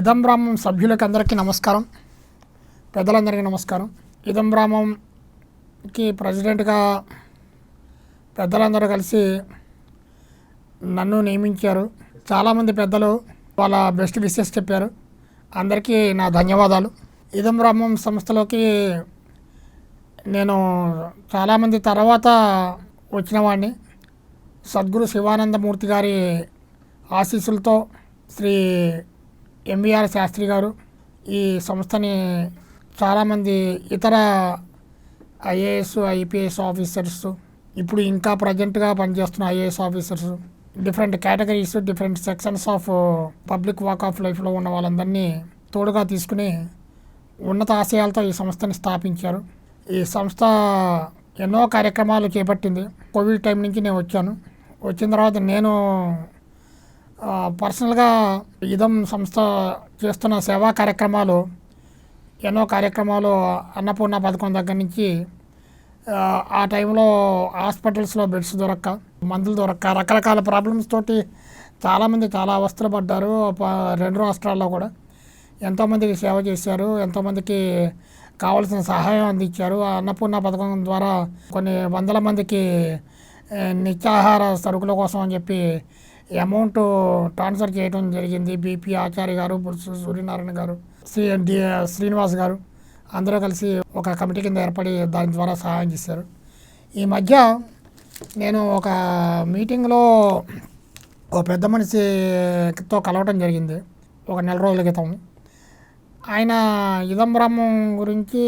ఇదం బ్రాహ్మం సభ్యులకి అందరికీ నమస్కారం. పెద్దలందరికీ నమస్కారం. ఇదం ప్రెసిడెంట్గా పెద్దలందరూ కలిసి నన్ను నియమించారు. చాలామంది పెద్దలు వాళ్ళ బెస్ట్ విషెస్ చెప్పారు. అందరికీ నా ధన్యవాదాలు. ఇదం సంస్థలోకి నేను చాలామంది తర్వాత వచ్చిన వాడిని. సద్గురు శివానందమూర్తి గారి ఆశీస్సులతో శ్రీ ఎంవీఆర్ శాస్త్రి గారు ఈ సంస్థని చాలామంది ఇతర ఐఏఎస్ ఐపీఎస్ ఆఫీసర్స్ ఇప్పుడు ఇంకా ప్రజెంట్గా పనిచేస్తున్న IAS officers different categories different sections of public walk of లైఫ్లో ఉన్న వాళ్ళందరినీ తోడుగా తీసుకుని ఉన్నత ఆశయాలతో ఈ సంస్థని స్థాపించారు. ఈ సంస్థ ఎన్నో కార్యక్రమాలు చేపట్టింది. కోవిడ్ టైం నుంచి నేను వచ్చాను. వచ్చిన తర్వాత నేను పర్సనల్గా ఇదం సంస్థ చేస్తున్న సేవా కార్యక్రమాలు ఎన్నో కార్యక్రమాలు అన్నపూర్ణ పథకం దగ్గర నుంచి ఆ, టైంలో హాస్పిటల్స్లో బెడ్స్ దొరక్క మందులు దొరక్క రకరకాల ప్రాబ్లమ్స్ తోటి చాలామంది చాలా అవస్థలు పడ్డారు రెండు రాష్ట్రాల్లో కూడా. ఎంతోమందికి సేవ చేశారు ఎంతోమందికి కావాల్సిన సహాయం అందించారు. ఆ అన్నపూర్ణ పథకం ద్వారా కొన్ని వందల మందికి నిత్యాహార సరుకుల కోసం అని చెప్పి అమౌంట్ ట్రాన్స్ఫర్ చేయడం జరిగింది. బీపీ ఆచార్య గారు బుర్సు సూర్యనారాయణ గారు శ్రీ డి శ్రీనివాస్ గారు అందరూ కలిసి ఒక కమిటీ కింద ఏర్పడి దాని ద్వారా సహాయం చేశారు. ఈ మధ్య నేను ఒక మీటింగ్లో ఒక పెద్ద మనిషితో కలవటం జరిగింది. ఒక నెల రోజుల క్రితం. ఆయన ఇదం గురించి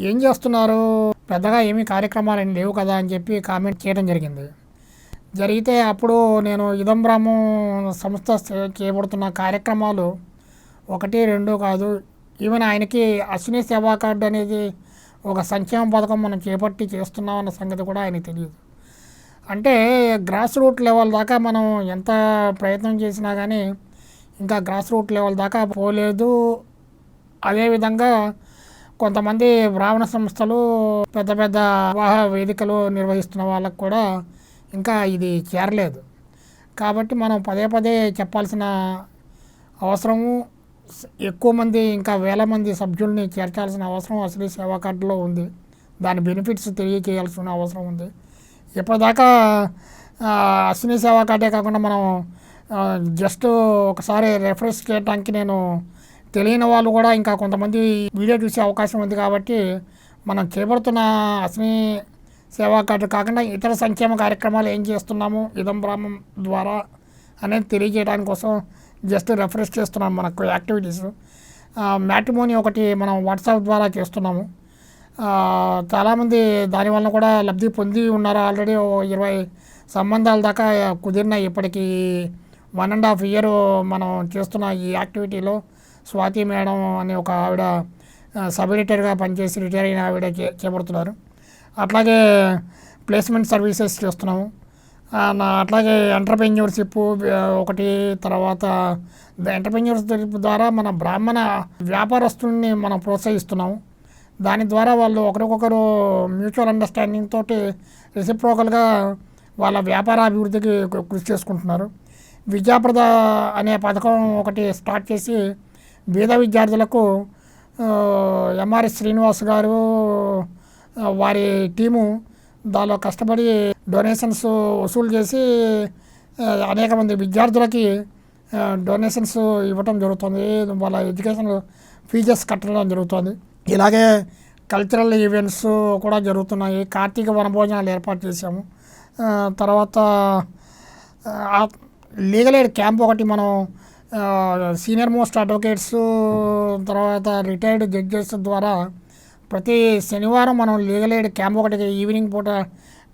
ఏం చేస్తున్నారు? పెద్దగా ఏమీ కార్యక్రమాలు లేవు కదా అని చెప్పి కామెంట్ చేయడం జరిగింది. జరిగితే అప్పుడు నేను ఇదం సంస్థ చేయబడుతున్న కార్యక్రమాలు ఒకటి రెండు కాదు. ఈవెన్ ఆయనకి అశ్విని సేవా కార్డు అనేది ఒక సంక్షేమ పథకం మనం చేపట్టి చేస్తున్నాం అన్న సంగతి కూడా ఆయనకు తెలియదు. అంటే గ్రాస్ రూట్ లెవెల్ దాకా మనం ఎంత ప్రయత్నం చేసినా కానీ ఇంకా గ్రాస్ రూట్ లెవెల్ దాకా పోలేదు. అదేవిధంగా కొంతమంది బ్రాహ్మణ సంస్థలు పెద్ద పెద్ద వివాహ వేదికలు నిర్వహిస్తున్న వాళ్ళకు కూడా ఇంకా ఇది చేరలేదు. కాబట్టి మనం పదే పదే చెప్పాల్సిన అవసరము ఎక్కువ మంది ఇంకా వేల మంది సభ్యుల్ని చేర్చాల్సిన అవసరం అసలు సేవా కార్డులో ఉంది. దాని బెనిఫిట్స్ తెలియచేయాల్సిన అవసరం ఉంది. ఇప్పటిదాకా అశ్విని సేవా కార్డే కాకుండా మనం జస్ట్ ఒకసారి రెఫరెన్స్ చేయడానికి నేను తెలియని వాళ్ళు కూడా ఇంకా కొంతమంది వీడియో చూసే అవకాశం ఉంది కాబట్టి మనం చేపడుతున్న అశ్విని సేవా కార్డు కాకుండా ఇతర సంక్షేమ కార్యక్రమాలు ఏం చేస్తున్నాము? ఇదం బ్రాహ్మం ద్వారా అనేది తెలియజేయడానికి కోసం జస్ట్ రెఫరెన్స్ చేస్తున్నాం మనకు యాక్టివిటీస్ మ్యాట్రిమోని ఒకటి మనం వాట్సాప్ ద్వారా చేస్తున్నాము. చాలామంది దానివల్ల కూడా లబ్ధి పొంది ఉన్నారు? ఆల్రెడీ ఓ ఇరవై సంబంధాల దాకా కుదిరినాయి ఇప్పటికీ. వన్ అండ్ హాఫ్ ఇయర్ మనం చేస్తున్న ఈ యాక్టివిటీలో స్వాతి మేడం అనే ఒక ఆవిడ సబ్ ఎడిటర్గా పనిచేసి రిటైర్ అయిన ఆవిడ చే- చేపడుతున్నారు. అట్లాగే ప్లేస్మెంట్ సర్వీసెస్ చేస్తున్నాము. నా అట్లాగే ఎంటర్ప్రెన్యూర్షిప్ ఒకటి తర్వాత ఎంటర్ప్రెన్యూర్షిప్ ద్వారా మన బ్రాహ్మణ వ్యాపారస్తుల్ని మనం ప్రోత్సహిస్తున్నాము. దాని ద్వారా వాళ్ళు ఒకరికొకరు మ్యూచువల్ అండర్స్టాండింగ్ తోటి రెసిప్రోకల్గా వాళ్ళ వ్యాపార అభివృద్ధికి కృషి చేసుకుంటున్నారు. విద్యాప్రద అనే పథకం ఒకటి స్టార్ట్ చేసి బీద విద్యార్థులకు ఎంఆర్ఎస్ శ్రీనివాస్ గారు వారి టీము దానిలో కష్టపడి డొనేషన్స్ వసూలు చేసి అనేక మంది విద్యార్థులకి డొనేషన్స్ ఇవ్వటం జరుగుతుంది. వాళ్ళ ఎడ్యుకేషన్ ఫీజెస్ కట్టడం జరుగుతుంది. ఇలాగే కల్చరల్ ఈవెంట్స్ కూడా జరుగుతున్నాయి. కార్తీక వనభోజనాలు ఏర్పాటు చేశాము. తర్వాత లీగల్ ఎయిడ్ క్యాంప్ ఒకటి మనం సీనియర్ మోస్ట్ అడ్వకేట్స్ తర్వాత రిటైర్డ్ జడ్జెస్ ద్వారా ప్రతి శనివారం మనం లీగల్ ఎయిడ్ క్యాంప్ ఒకటి ఈవినింగ్ పూట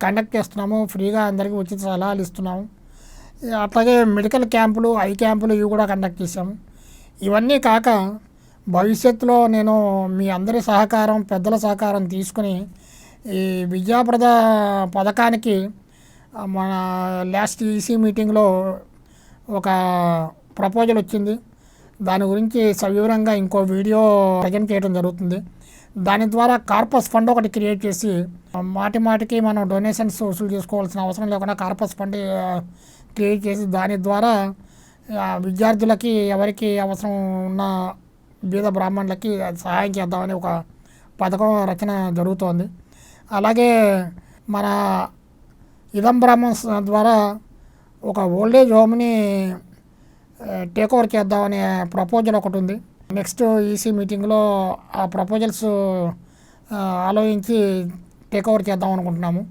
కండక్ట్ చేస్తున్నాము. ఫ్రీగా అందరికీ ఉచిత సలహాలు ఇస్తున్నాము. అట్లాగే మెడికల్ క్యాంపులు ఐ క్యాంపులు ఇవి కూడా కండక్ట్ చేశాము. ఇవన్నీ కాక భవిష్యత్తులో నేను మీ అందరి సహకారం పెద్దల సహకారం తీసుకుని ఈ విద్యాప్రద పథకానికి మన లాస్ట్ ఈసీ మీటింగ్లో ఒక ప్రపోజల్ వచ్చింది. దాని గురించి సవివరంగా ఇంకో వీడియో ప్రజెంట్ చేయడం జరుగుతుంది. దాని ద్వారా కార్పస్ ఫండ్ ఒకటి క్రియేట్ చేసి మాటి మాటికి మనం డొనేషన్స్ వసూలు చేసుకోవాల్సిన అవసరం లేకుండా కార్పస్ ఫండ్ క్రియేట్ చేసి దాని ద్వారా విద్యార్థులకి ఎవరికి అవసరం ఉన్న బీద బ్రాహ్మణులకి సహాయం చేద్దామని ఒక పథకం రచన జరుగుతోంది. అలాగే మన ఇదం బ్రాహ్మణ్స్ ద్వారా ఒక ఓల్డేజ్ హోమ్ని టేక్ ఓవర్ చేద్దామనే ప్రపోజల్ ఒకటి ఉంది. నెక్స్ట్ ఈసీ మీటింగ్లో ఆ ప్రపోజల్స్ ఆలోచించి టేక్ ఓవర్ చేద్దాం అనుకుంటున్నాము.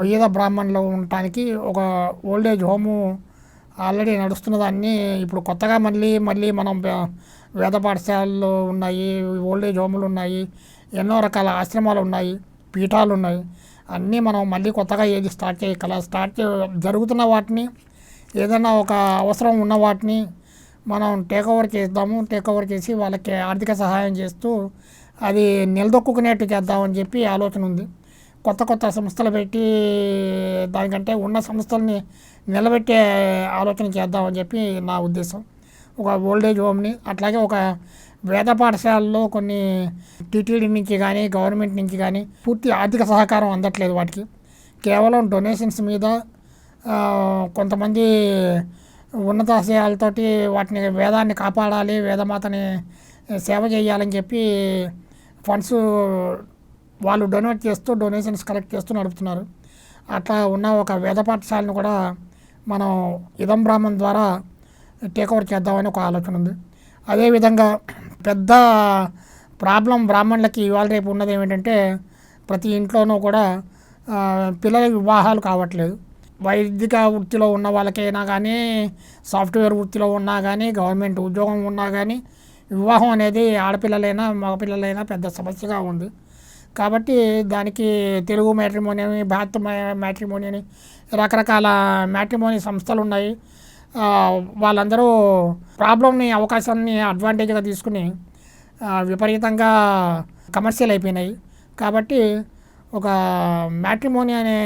బీద బ్రాహ్మణులు ఉండటానికి ఒక ఓల్డేజ్ హోము ఆల్రెడీ నడుస్తున్న దాన్ని ఇప్పుడు కొత్తగా మళ్ళీ మళ్ళీ మనం వేద పాఠశాలలు ఉన్నాయి ఓల్డేజ్ హోములు ఉన్నాయి ఎన్నో రకాల ఆశ్రమాలు ఉన్నాయి పీఠాలు ఉన్నాయి. అన్నీ మనం మళ్ళీ కొత్తగా ఏది స్టార్ట్ చేయగల స్టార్ట్ జరుగుతున్న వాటిని ఏదైనా ఒక అవసరం ఉన్న వాటిని మనం టేక్ ఓవర్ చేద్దాము టేక్ ఓవర్ చేసి వాళ్ళకి ఆర్థిక సహాయం చేస్తూ అది నిలదొక్కునేట్టు చేద్దామని చెప్పి ఆలోచన ఉంది. కొత్త కొత్త సంస్థలు పెట్టి దానికంటే ఉన్న సంస్థల్ని నిలబెట్టే ఆలోచన చేద్దామని చెప్పి నా ఉద్దేశం. ఒక ఓల్డేజ్ హోమ్ని అట్లాగే ఒక వేద పాఠశాలలో కొన్ని టీటీడీ నుంచి కానీ గవర్నమెంట్ నుంచి కానీ పూర్తి ఆర్థిక సహకారం అందట్లేదు వాటికి. కేవలం డొనేషన్స్ మీద కొంతమంది ఉన్నతాశయాలతోటి వాటిని వేదాన్ని కాపాడాలి వేదమాతని సేవ చేయాలని చెప్పి ఫండ్స్ వాళ్ళు డొనేట్ చేస్తూ డొనేషన్స్ కలెక్ట్ చేస్తూ నడుపుతున్నారు. అట్లా ఉన్న ఒక వేద పాఠశాలను కూడా మనం ఇదం బ్రాహ్మణ్ ద్వారా టేక్ ఓవర్ చేద్దామని ఒక ఆలోచన ఉంది. అదేవిధంగా పెద్ద ప్రాబ్లం బ్రాహ్మణులకి ఇవాళ రేపు ఉన్నది ఏమిటంటే ప్రతి ఇంట్లోనూ కూడా పిల్లల వివాహాలు కావట్లేదు. వైదిక వృత్తిలో ఉన్న వాళ్ళకైనా కానీ సాఫ్ట్వేర్ వృత్తిలో ఉన్నా కానీ గవర్నమెంట్ ఉద్యోగం ఉన్నా కానీ వివాహం అనేది ఆడపిల్లలైనా మగపిల్లలైనా పెద్ద సమస్యగా ఉంది. కాబట్టి దానికి తెలుగు మ్యాట్రిమోని అని భారత మ్యాట్రిమోని అని రకరకాల మ్యాట్రిమోని సంస్థలు ఉన్నాయి. వాళ్ళందరూ ప్రాబ్లమ్ని అవకాశాన్ని అడ్వాంటేజ్గా తీసుకుని విపరీతంగా కమర్షియల్ అయిపోయినాయి. కాబట్టి ఒక మ్యాట్రిమోని అనే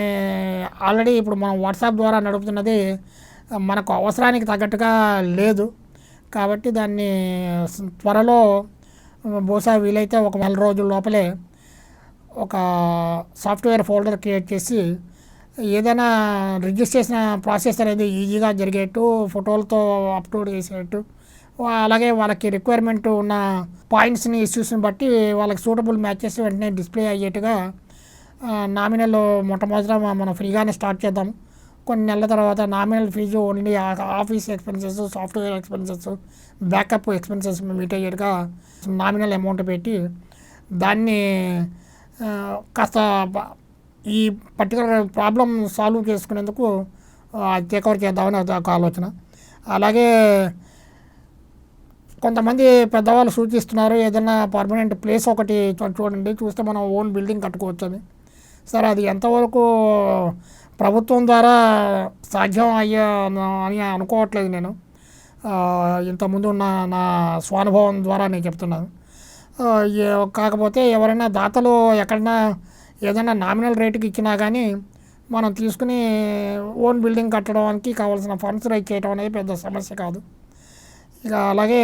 ఆల్రెడీ ఇప్పుడు మనం వాట్సాప్ ద్వారా నడుపుతున్నది మనకు అవసరానికి తగ్గట్టుగా లేదు. కాబట్టి దాన్ని త్వరలో బహుశా వీలైతే ఒక నెల రోజుల లోపలే ఒక సాఫ్ట్వేర్ ఫోల్డర్ క్రియేట్ చేసి ఏదైనా రిజిస్ట్రేషన్ ప్రాసెస్ అనేది ఈజీగా జరిగేట్టు ఫోటోలతో అప్లోడ్ చేసేట్టు అలాగే వాళ్ళకి రిక్వైర్మెంట్ ఉన్న పాయింట్స్ని ఇష్యూస్ని బట్టి వాళ్ళకి సూటబుల్ మ్యాచెస్ వెంటనే డిస్ప్లే అయ్యేట్టుగా నామినల్ మొట్టమొదట మనం ఫ్రీగానే స్టార్ట్ చేద్దాం. కొన్ని నెలల తర్వాత nominal fee only office expenses software expenses backup expenses meet nominal amount పెట్టి దాన్ని కాస్త ఈ పర్టికులర్ ప్రాబ్లం సాల్వ్ చేసుకునేందుకు టేక్ఓవర్ చేద్దామని ఒక ఆలోచన. అలాగే కొంతమంది పెద్దవాళ్ళు సూచిస్తున్నారు ఏదైనా పర్మనెంట్ ప్లేస్ ఒకటి చూడండి. చూస్తే మనం ఓన్ బిల్డింగ్ కట్టుకోవచ్చు అని. సార్ అది ఎంతవరకు ప్రభుత్వం ద్వారా సాధ్యం అయ్యే అని అనుకోవట్లేదు నేను. ఇంతకుముందు ఉన్న నా స్వానుభవం ద్వారా నేను చెప్తున్నాను. కాకపోతే ఎవరైనా దాతలు ఎక్కడైనా ఏదైనా నామినల్ రేటుకి ఇచ్చినా కానీ మనం తీసుకుని ఓన్ బిల్డింగ్ కట్టడానికి కావాల్సిన ఫండ్స్ రైజ్ చేయడం అనేది పెద్ద సమస్య కాదు. ఇక అలాగే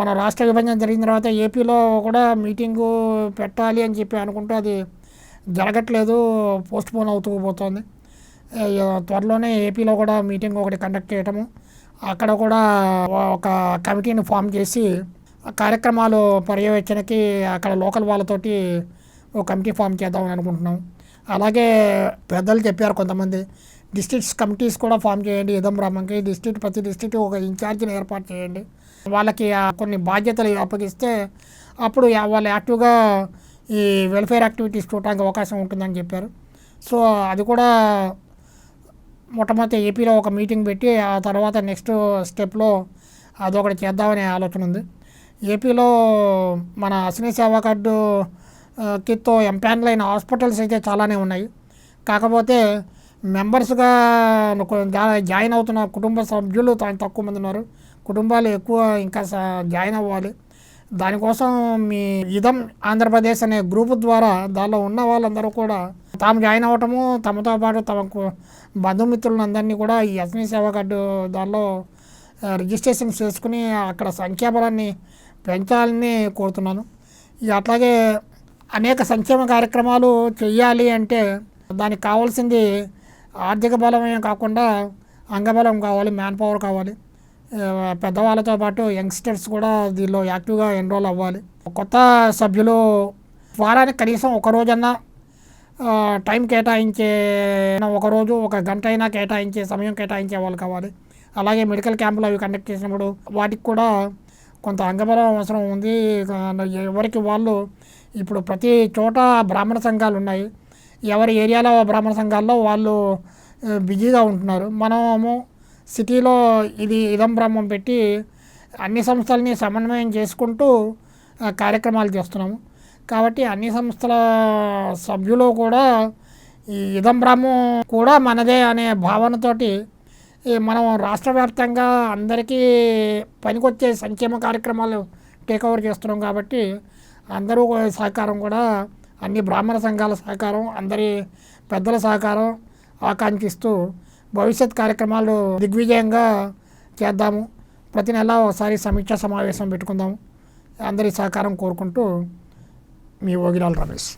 మన రాష్ట్ర విభజన జరిగిన తర్వాత ఏపీలో కూడా మీటింగు పెట్టాలి అని చెప్పి అనుకుంటే అది జరగట్లేదు పోస్ట్ పోన్ అవుతూ పోతుంది. త్వరలోనే ఏపీలో కూడా మీటింగ్ ఒకటి కండక్ట్ చేయటము. అక్కడ కూడా ఒక కమిటీని ఫామ్ చేసి కార్యక్రమాలు పర్యవేక్షణకి అక్కడ లోకల్ వాళ్ళతోటి ఒక కమిటీ ఫామ్ చేద్దామని అనుకుంటున్నాం. అలాగే పెద్దలు చెప్పారు కొంతమంది డిస్ట్రిక్ట్స్ కమిటీస్ కూడా ఫామ్ చేయండి ఇదం డిస్ట్రిక్ట్ ప్రతి డిస్ట్రిక్ట్ ఒక ఇన్ఛార్జిని ఏర్పాటు చేయండి. వాళ్ళకి కొన్ని బాధ్యతలు అప్పగిస్తే అప్పుడు వాళ్ళు యాక్టివ్గా ఈ వెల్ఫేర్ యాక్టివిటీస్ చూడటానికి అవకాశం ఉంటుందని చెప్పారు. సో అది కూడా మొట్టమొదటి ఏపీలో ఒక మీటింగ్ పెట్టి ఆ తర్వాత నెక్స్ట్ స్టెప్లో అదొకటి చేద్దామనే ఆలోచన ఉంది. ఏపీలో మన అశ్విని సేవా కార్డు కిత్తో కిట్తో అయిన హాస్పిటల్స్ అయితే చాలానే ఉన్నాయి. కాకపోతే మెంబర్స్గా జాయిన్ అవుతున్న కుటుంబ సభ్యులు తక్కువ మంది ఉన్నారు. కుటుంబాలు ఎక్కువ ఇంకా జాయిన్ అవ్వాలి. దానికోసం మీ ఇదం ఆంధ్రప్రదేశ్ అనే గ్రూప్ ద్వారా దానిలో ఉన్న వాళ్ళందరూ కూడా తాము జాయిన్ అవ్వటము తమతో పాటు తమకు బంధుమిత్రులందరినీ కూడా ఈ అశ్విని సేవా కార్డు దానిలో రిజిస్ట్రేషన్ చేసుకుని అక్కడ సంఖ్యాబలాన్ని పెంచాలని కోరుతున్నాను. అట్లాగే అనేక సంక్షేమ కార్యక్రమాలు చేయాలి అంటే దానికి కావాల్సింది ఆర్థిక బలమే కాకుండా అంగబలం కావాలి మ్యాన్ పవర్ కావాలి. పెద్దవాళ్ళతో పాటు యంగ్స్టర్స్ కూడా దీనిలో యాక్టివ్గా ఎన్రోల్ అవ్వాలి. కొత్త సభ్యులు వారానికి కనీసం ఒకరోజన్నా టైం కేటాయించే ఒక రోజు ఒక గంట అయినా కేటాయించే సమయం కేటాయించే వాళ్ళు కావాలి. అలాగే మెడికల్ క్యాంపులు అవి కండక్ట్ చేసినప్పుడు వాటికి కూడా కొంత అంగబలం అవసరం ఉంది. ఎవరికి వాళ్ళు ఇప్పుడు ప్రతి చోట బ్రాహ్మణ సంఘాలు ఉన్నాయి. ఎవరి ఏరియాలో బ్రాహ్మణ సంఘాల్లో వాళ్ళు బిజీగా ఉంటున్నారు. మనము సిటీలో ఇది ఇదం బ్రహ్మం పెట్టి అన్ని సంస్థల్ని సమన్వయం చేసుకుంటూ కార్యక్రమాలు చేస్తున్నాము. కాబట్టి అన్ని సంస్థల సభ్యులు కూడా ఈ ఇదం బ్రహ్మం కూడా మనదే అనే భావనతోటి మనం రాష్ట్ర వ్యాప్తంగా అందరికీ పనికొచ్చే సంక్షేమ కార్యక్రమాలు టేక్ ఓవర్ చేస్తున్నాం కాబట్టి అందరూ సహకారం కూడా అన్ని బ్రాహ్మణ సంఘాల సహకారం అందరి పెద్దల సహకారం ఆకాంక్షిస్తూ భవిష్యత్ కార్యక్రమాలు దిగ్విజయంగా చేద్దాము. ప్రతి నెల ఒకసారి సమీక్ష సమావేశం పెట్టుకుందాము. అందరి సహకారం కోరుకుంటూ మీ ఓగిరాల రమేష్.